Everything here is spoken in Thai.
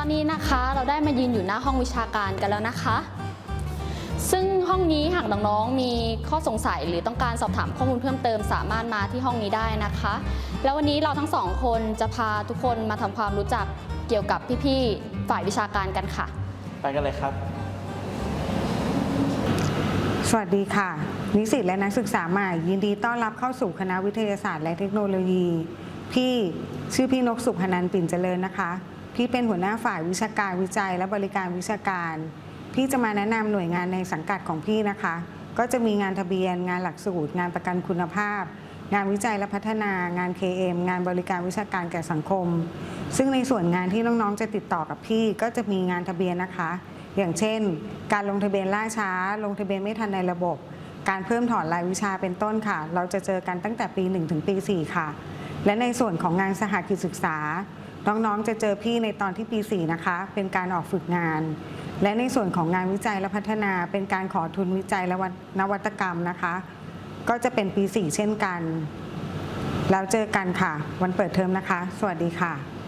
อนนี้นะคะเราได้มายืนอยู่หน้าห้องวิชาการกันแล้วนะคะ ซึ่งห้องนี้หากน้องๆมีข้อสงสัยหรือต้องการสอบถามข้อมูลเพิ่มเติมสามารถมาที่ห้องนี้ได้นะคะ แล้ววันนี้เราทั้งสองคนจะพาทุกคนมาทำความรู้จักเกี่ยวกับพี่ๆฝ่ายวิชาการกันค่ะ ไปกันเลยครับ สวัสดีค่ะ นิสิตและนักศึกษาใหม่ ยินดีต้อนรับเข้าสู่คณะวิทยาศาสตร์และเทคโนโลยี พี่ชื่อพี่นกสุขนันท์ปิ่นเจริญนะคะ พี่เป็นหัวหน้าฝ่ายวิชาการวิจัย และบริการวิชาการ พี่จะมาแนะนำหน่วยงานในสังกัดของพี่นะคะ ก็จะมีงานทะเบียน งานหลักสูตร งานประกันคุณภาพ งานวิจัยและพัฒนางาน KM งานบริการวิชาการแก่สังคม ซึ่งในส่วนงานที่น้องๆจะติดต่อกับพี่ก็จะมีงานทะเบียนนะคะ อย่างเช่น การลงทะเบียนล่าช้า ลงทะเบียนไม่ทันในระบบ การเพิ่มถอนรายวิชาเป็นต้นค่ะ เราจะเจอกันตั้งแต่ปี 1 ถึงปี 4 ค่ะ และในส่วนของงานสหกิจศึกษา น้องๆ จะเจอพี่ในตอนที่ปี 4 นะคะ เป็นการออกฝึกงาน และในส่วนของงานวิจัยและพัฒนา เป็นการขอทุนวิจัยและนวัตกรรมนะคะ ก็จะเป็นปี 4 เช่นกัน แล้วเจอกันค่ะ วันเปิดเทอมนะคะ สวัสดีค่ะ